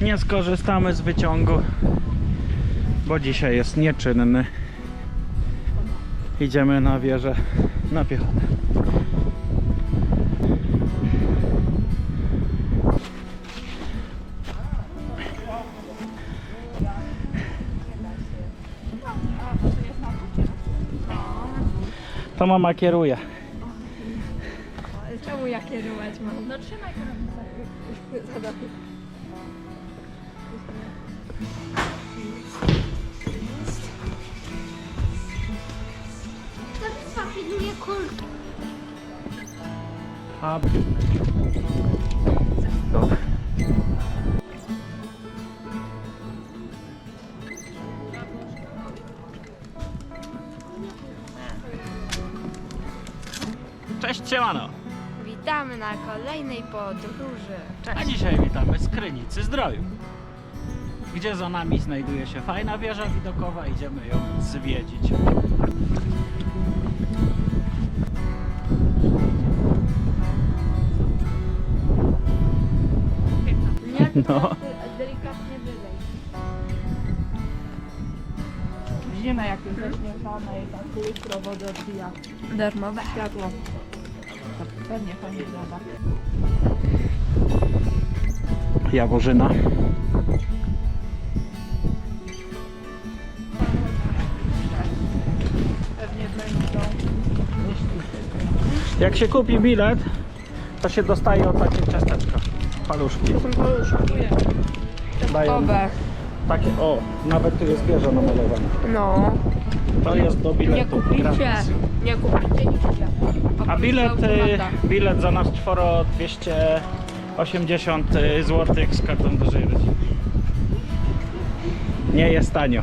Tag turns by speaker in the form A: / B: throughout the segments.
A: nie skorzystamy z wyciągu, bo dzisiaj jest nieczynny. Idziemy na wieżę na piechotę. To mama kieruje.
B: Czemu ja kierować mam? No trzymaj kierownicę.
C: To pilnuje kulki.
A: A... Dobra. Cześć, siemano!
B: Witamy na kolejnej podróży.
A: A dzisiaj witamy z Krynicy Zdroju, gdzie za nami znajduje się fajna wieża widokowa, idziemy ją zwiedzić. No.
B: delikatnie wylej. Zima jak już zaśnieżona i tak lustro wodę odbija. Darmowe. Światło. To pewnie fajnie wygląda.
A: Jaworzyna. Jak się kupi bilet, to się dostaje o takie ciasteczka, paluszki. Dają
B: Obe.
A: takie, o, nawet tu jest wieża namalowana.
B: No.
A: To jest do
B: Nie
A: biletu.
B: kupicie.
A: gratis.
B: Nie kupicie nigdzie.
A: A bilet, y, bilet za nas czworo 280 zł z kartą rodziny. Nie jest tanio.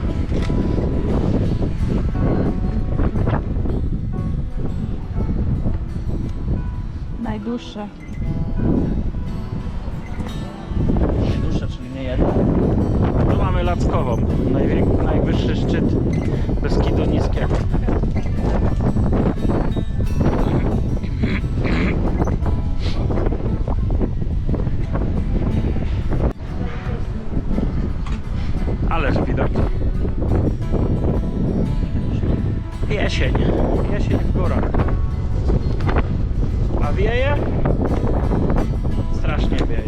B: Najdłuższe.
A: Najdłuższe, czyli nie jedna. Tu mamy Lackową, najwię- najwyższy szczyt Beskidu Niskiego. Ależ widok. Jesień. Jesień w górach. A wieje? Strasznie wieje.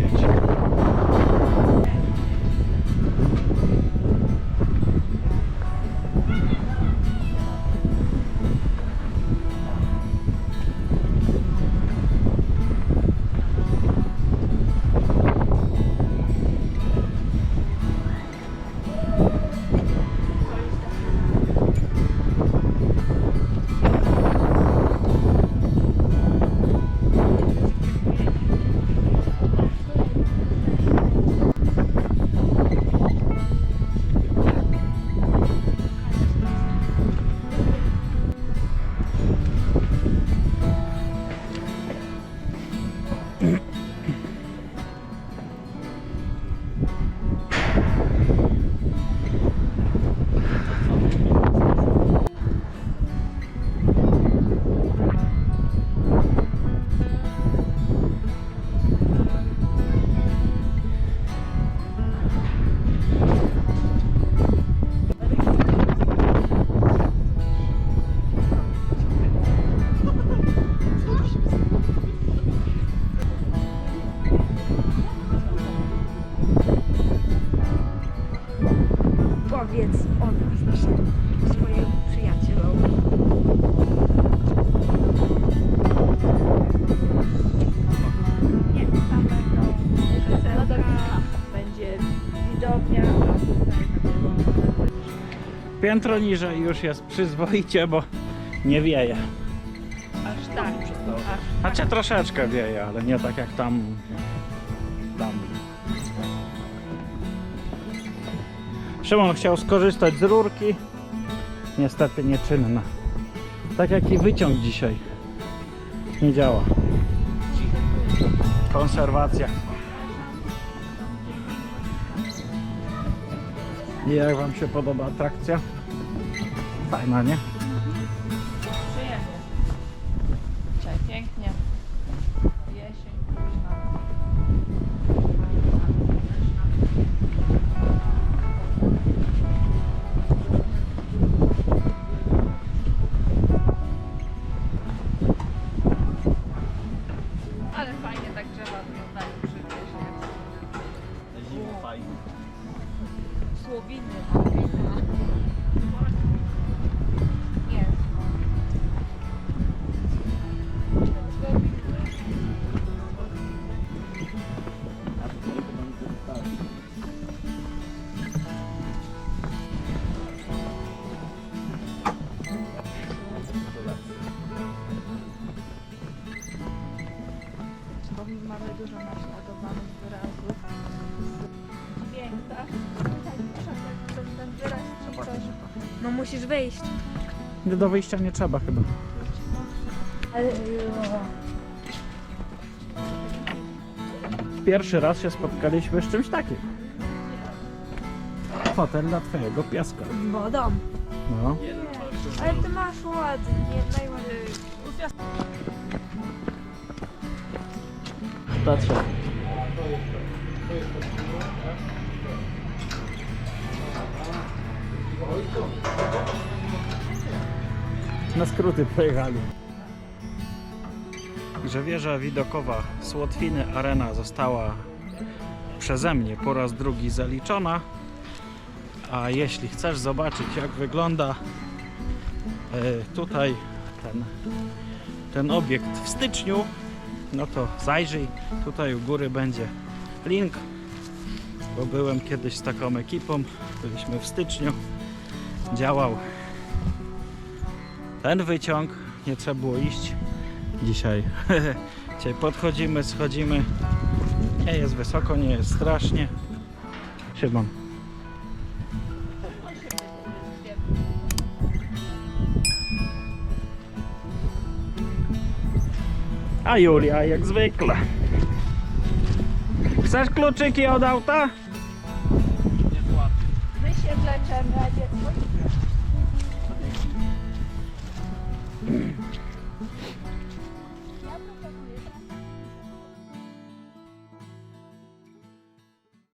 A: Dzisiaj.
B: Powiedz o nas, naszym swoim przyjacielom. Nie, tam będą krzesełka, będzie widownia, a tutaj
A: Piętro niżej już jest przyzwoicie, bo nie wieje.
B: Aż tak, aż
A: Znaczy troszeczkę wieje, ale nie tak jak tam. tam. Szymon chciał skorzystać z rurki. Niestety nieczynna. Tak jak i wyciąg dzisiaj. Nie działa. Konserwacja. I jak Wam się podoba atrakcja? Fajna, nie?
B: tak drzewa wyglądają przy wieźnie. Zimno fajnie. Słowiny. Mamy dużo naśladowanych wyrazów. Dźwięk? Słuchaj, muszę tak ten, wyraz czy coś. No musisz wyjść.
A: Do wyjścia nie trzeba chyba.
B: Ale...
A: Pierwszy raz się spotkaliśmy z czymś takim. Fotel dla twojego pieska.
B: Z wodą.
A: No.
B: Ale ty masz ładnie, najładniej.
A: Patrzę. Na skróty pojechali. Że wieża widokowa z Łotwiny Arena została przeze mnie po raz drugi zaliczona. A jeśli chcesz zobaczyć jak wygląda e, tutaj ten, ten obiekt w styczniu, no to zajrzyj, tutaj u góry będzie link, bo byłem kiedyś z taką ekipą, byliśmy w styczniu, działał ten wyciąg, nie trzeba było iść, dzisiaj, dzisiaj podchodzimy, schodzimy, nie jest wysoko, nie jest strasznie, Szymon. A Julia jak zwykle. Chcesz kluczyki od auta?
B: My się wleczemy, a dziecko